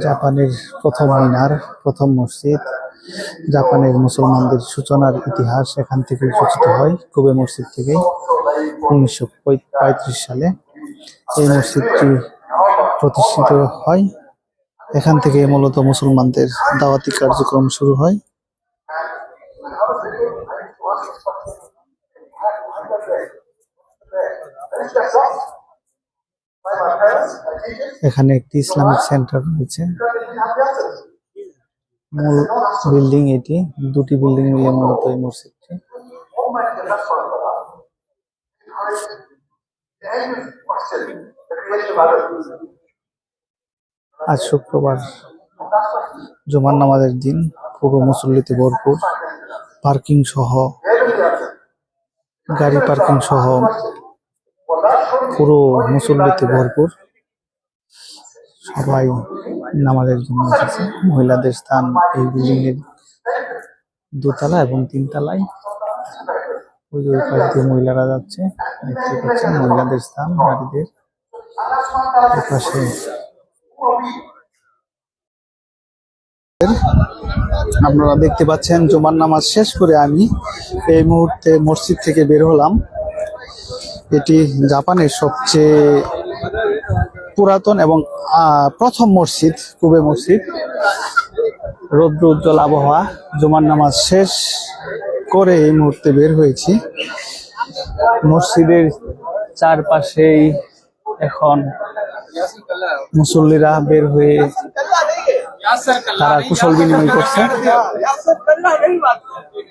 জাপানের প্রথম মিনার, প্রথম মসজিদ। জাপানের মুসলমানদের সূচনার ইতিহাস এখান থেকে সূচিত হয় কুবে মসজিদ থেকে উনিশশো পঁয়ত্রিশ সালে। এই মসজিদটি প্রতিষ্ঠিত হয়। এখান থেকে মূলত মুসলমানদের দাওয়াতি কার্যক্রম শুরু হয়। এখানে একটি ইসলামিক সেন্টার রয়েছে। মূল বিল্ডিং এটি। দুটি বিল্ডিং মিলে মূলত এই মসজিদটি। আজ শুক্রবার জুমার নামাজের দিন। পুরো মুসল্লিতে ভরপুর। পার্কিং সহ, গাড়ি পার্কিং সহ পুরো মুসল্লিতে ভরপুর। সবাই নামাজের জন্য এসেছে। মহিলাদের স্থান এই বিল্ডিং এর দোতলা এবং তিনতলায়। ওই পাশ দিয়ে মহিলারা যাচ্ছে, দেখতে পাচ্ছেন মহিলাদের স্থান, নারীদের। পাশে আপনারা দেখতে পাচ্ছেন, জুমার নামাজ শেষ করে আমি এই মুহূর্তে মসজিদ থেকে বের হলাম। এটি জাপানের সবচেয়ে পুরাতন এবং প্রথম মসজিদ, কুবে মসজিদ। রৌদ্র উজ্জ্বল আবহাওয়া, জুমার নামাজ শেষ করে এই মুহূর্তে বের হয়েছি। মসজিদের চারপাশেই এখন মুসল্লিরা বের হয়ে তারা কুশল বিনিময় করছে।